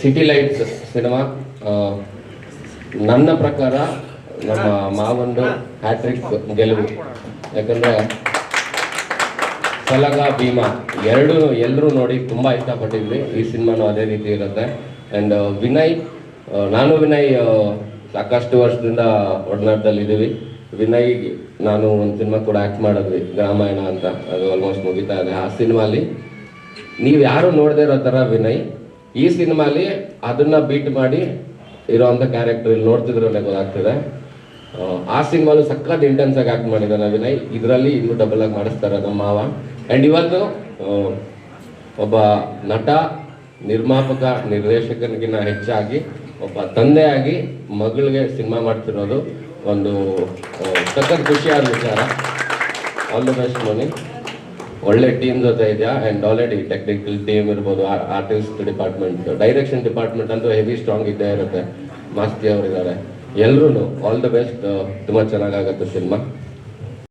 City lights cinema ನನ್ನ ಪ್ರಕಾರ ನಮ್ಮ ಮಾವಂದು ಹ್ಯಾಟ್ರಿಕ್ ಗೆಲುವು. ಯಾಕಂದ್ರೆ ಸಲಗ, ಭೀಮಾ ಎರಡು ಎಲ್ಲರೂ ನೋಡಿ ತುಂಬಾ ಇಷ್ಟಪಟ್ಟಿದ್ವಿ. ಈ ಸಿನಿಮಾನು ಅದೇ ರೀತಿ ಇರುತ್ತೆ. ಅಂಡ್ ವಿನಯ್ ನಾನು ವಿನಯ್ ಸಾಕಷ್ಟು ವರ್ಷದಿಂದ ಒಡನಾಟದಲ್ಲಿ ಇದ್ದೀವಿ ವಿನಯ್, ನಾನು ಒಂದು ಸಿನಿಮಾ ಕೂಡ ಆಕ್ಟ್ ಮಾಡಿದ್ವಿ, ರಾಮಾಯಣ ಅಂತ. ಅದು ಆಲ್ಮೋಸ್ಟ್ ಮುಗಿತಾ ಇದೆ ಆ ಸಿನಿಮಾಲಿ. ನೀವು ಯಾರು ನೋಡದೇ ಇರೋ ಥರ ವಿನಯ್ ಈ ಸಿನಿಮಾಲಿ ಅದನ್ನ ಬೀಟ್ ಮಾಡಿ ಇರೋಂಥ ಕ್ಯಾರೆಕ್ಟರ್ ಇಲ್ಲಿ ನೋಡ್ತಿದ್ರಲ್ಲೇ ಗೊತ್ತಾಗ್ತಿದೆ. ಆ, ಸಿನಿಮಾಲು ಸಖತ್ ಇಂಟೆನ್ಸ್ ಆಗಿ ಆಕ್ಟ್ ಮಾಡಿದ್ದಾನೆ ವಿನಯ್ ಇದರಲ್ಲಿ ಇನ್ನು ಡಬಲ್ ಆಗಿ ಮಾಡಿಸ್ತಾರೆ ನಮ್ಮ ಮಾವ. ಅಂಡ್ ಇವತ್ತು ಒಬ್ಬ ನಟ ನಿರ್ಮಾಪಕ ನಿರ್ದೇಶಕನಿಗಿನ್ನ ಹೆಚ್ಚಾಗಿ ಒಬ್ಬ ತಂದೆಯಾಗಿ ಮಗಳಿಗೆ ಸಿನಿಮಾ ಮಾಡ್ತಿರೋದು ಒಂದು ಸಖತ್ ಖುಷಿಯಾದ ವಿಚಾರ. All the best Moni. ಒಳ್ಳೆ ಟೀಮ್ ಜೊತೆ ಇದೆಯಾ? ಆ್ಯಂಡ್ ಆಲ್ರೆಡಿ ಟೆಕ್ನಿಕಲ್ ಟೀಮ್ ಇರ್ಬೋದು ಆರ್ಟಿಸ್ಟ್ ಡಿಪಾರ್ಟ್ಮೆಂಟ್ ಡೈರೆಕ್ಷನ್ ಡಿಪಾರ್ಟ್ಮೆಂಟ್ ಅಂತೂ ಹೆವಿ ಸ್ಟ್ರಾಂಗ್ ಇದ್ದೇ ಇರುತ್ತೆ. ಮಾಸ್ತಿ ಅವರಿದ್ದಾರೆ. ಎಲ್ಲರೂ ಆಲ್ ದ ಬೆಸ್ಟ್ ತುಂಬ ಚೆನ್ನಾಗಾಗುತ್ತೆ ಸಿನಿಮಾ